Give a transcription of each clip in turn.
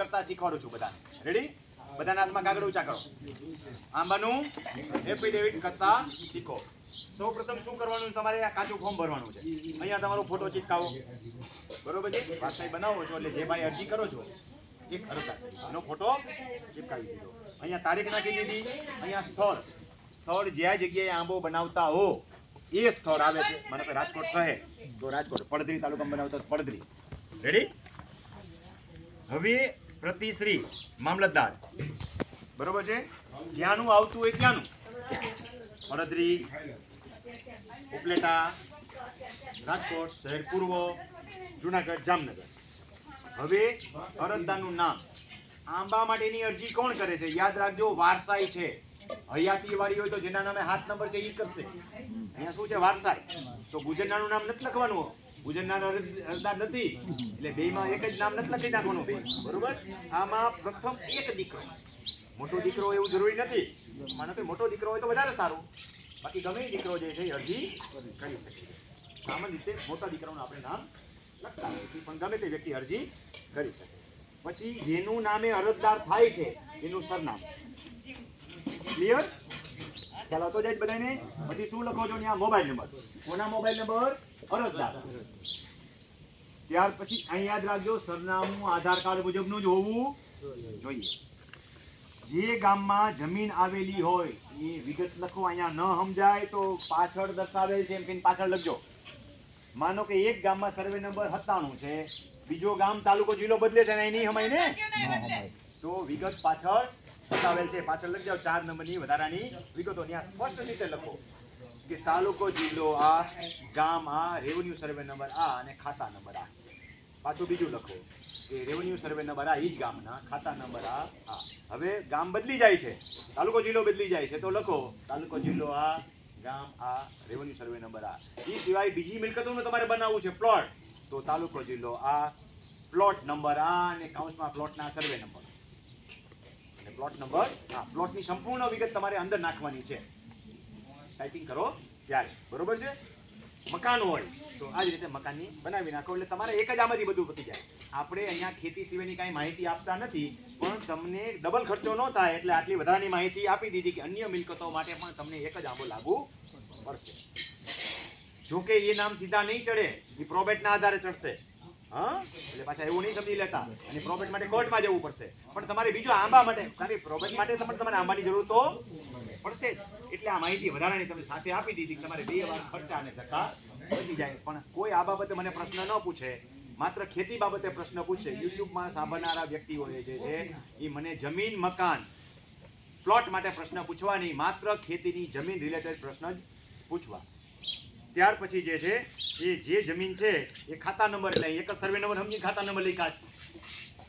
કરતા શીખવાડું છું બધાને. રેડી બધાના હાથમાં કાગળ ઊંચા કરો. આંબાનું એફિડેવિટ કરતા શીખો. સૌ પ્રથમ શું કરવાનું? તમારે કાચું ફોર્મ ભરવાનું છે. અહીંયા તમારો ફોટો ચિટકાવો. બરોબર છે? વારસાઈ બનાવો છો એટલે જે ભાઈ અરજી કરો છો, એક અરજદાર એનો ફોટો ચિપકાવી દીધો. અહીંયા તારીખ નાખી દીધી. અહીંયા સ્થળ. સ્થળ જ્યાં જગ્યાએ આંબો બનાવતા હો, એ સ્થળ આવે છે. મને કોઈ રાજકોટ શહેર. તો રાજકોટ પડદરી તાલુકામાં બનાવતા પડદરી રેડી હવે પ્રતિશ્રી મામલતદાર. બરોબર છે? ત્યાંનું આવતું હોય ત્યાંનું. પડદરી ઉપલેટા રાજકોટ શહેર પૂર્વ જુનાગઢ જામનગર. હવે અરજદારનું નામ. આંબા માટેની અરજી કોણ કરે છે? યાદ રાખજો વારસાઈ છે. હયાતી વાળી હોય તો જેના નામે હાથ નંબર છે એ કરશે. અહીંયા શું છે? વારસાઈ. તો ગુજરનાનું નામ નથી લખવાનું. ગુજરનાર અરજ- અરજદાર નથી. એટલે બેયમાં એક જ નામ નથી લખી નાખવાનું. બરોબર? આમાં પ્રથમ એક દીકરો. મોટો દીકરો એવું જરૂરી નથી. માનો કે મોટો દીકરો હોય તો વધારે સારું. બાકી ગમે દીકરો જે છે એ અરજી કરી શકે સામાન્ય રીતે મોટા દીકરાનું આપણે નામ લખતા હોય પણ ગમે તે વ્યક્તિ અરજી કરી શકે. પછી જેનું નામે અરજદાર થાય છે, એનું સરનામ. ક્લિયર ખ્યાલ આવતો જાય બધાને? પછી શું લખો છો ત્યાં? Mobile number. કોના મોબાઈલ નંબર? અરજદાર. ત્યાર પછી અહીં યાદ રાખજો સરનામું આધાર કાર્ડ મુજબનું જ હોવું જોઈએ. જે ગામમાં જમીન આવેલી હોય એ વિગત લખો અહીંયા ન સમજાય તો પાછળ દર્શાવેલ છે એમ કહીને પાછળ લખજો. માનો કે એક ગામમાં સર્વે નંબર સત્તાણું છે બીજો ગામ તાલુકો જિલ્લો બદલે છે નહીં સમય ને? તો વિગત પાછળ બતાવેલ છે પાછળ લખી જાઓ ચાર નંબરની વધારાની વિગતો ત્યાં સ્પષ્ટ રીતે લખો. કે તાલુકો જિલ્લો આ, ગામ આ રેવન્યુ સર્વે નંબર આ અને ખાતા નંબર આ. પાછું બીજું લખો કે રેવન્યુ સર્વે નંબર આ ઈ જ ગામના, ખાતા નંબર આ આ. હવે ગામ બદલી જાય છે. તાલુકો જિલ્લો બદલી જાય છે. તો લખો, તાલુકો જિલ્લો આ, ગામ આ રેવન્યુ સર્વે નંબર આ. એ સિવાય બીજી મિલકતોનું તમારે બનાવવું છે પ્લોટ તો તાલુકો જિલ્લો આ પ્લોટ નંબર આ અને કાઉન્સમાં પ્લોટના સર્વે નંબર અને પ્લોટ નંબર હા પ્લોટની સંપૂર્ણ વિગત તમારે અંદર નાખવાની છે. ટાઈપિંગ કરો. ત્યારે બરોબર છે? મકાન હોય તો આ જ રીતે મકાનની બનાવી નાખો. એટલે તમારે એક જ આમાંથી બધું પતી જાય. આપણે અહીંયા ખેતી સિવાયની કાંઈ માહિતી આપતા નથી, પણ તમને ડબલ ખર્ચો ન થાય એટલે આટલી વધારાની માહિતી આપી દીધી કે અન્ય મિલકતો માટે પણ તમને એક જ આંબો લાગુ પડશે. જોકે એ નામ સીધા નહીં ચડે, એ પ્રોબેટના આધારે ચડશે. હા? એટલે પાછા એવું નહીં સમજી લેતા. અને પ્રોબેટ માટે કોર્ટમાં જવું પડશે. પણ તમારે બીજો આંબા માટે કારણ કે પ્રોબેટ માટે પણ તમારે આંબાની જરૂર તો પડશે. જ. એટલે આ માહિતી વધારાની તમે સાથે આપી દીધી તમારે બે વાર ખર્ચા અને ધક્કા બચી જાય. પણ કોઈ આ બાબતે મને પ્રશ્ન ન પૂછે. માત્ર ખેતી બાબતે પ્રશ્ન પૂછે. યુટ્યુબમાં સાંભળનારા વ્યક્તિઓ જે છે, એ મને જમીન, મકાન પ્લોટ માટે પ્રશ્ન પૂછવા નહીં. માત્ર ખેતીની જમીન રિલેટેડ પ્રશ્ન જ પૂછવા. ત્યાર પછી જે છે, એ જે જમીન છે, એ ખાતા નંબર એટલે એક જ સર્વે નંબર સમજી ખાતા નંબર લખ્યા છે.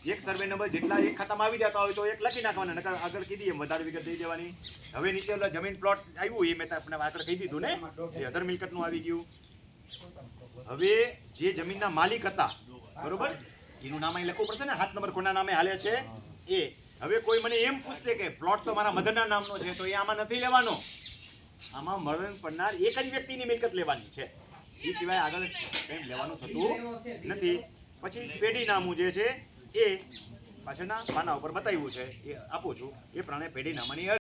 એક સર્વે નંબર જેટલા એક ખાતામાં આવી જતા હોય તો એક લખી નાખવાના, નકર આગળ કીધી એમ, વધારે વિગત દઈ દેવાની. હવે નીચે જમીન પ્લોટ આવ્યું, એ મેં તમને આગળ કહી દીધું ને, એ અધર મિલકતનું આવી ગયું. હવે જે જમીનના માલિક હતા, બરોબર? એનું નામ અહીં લખવું પડશે ને, હાથ નંબર કોના નામે હાલે છે? એ. હવે કોઈ મને એમ પૂછશે કે પ્લોટ તો મારા મધરના નામનો છે, તો એ આમાં નથી લેવાનો. આમાં મરણ પડનાર એક જ વ્યક્તિની મિલકત લેવાની છે. એ સિવાય આગળ કંઈ લેવાનું થતું નથી. પછી પેઢી નામું જે છે એ પાછળના પાના ઉપર બતાવ્યું છે એ આપું છું એ પ્રમાણે પેઢી નામાની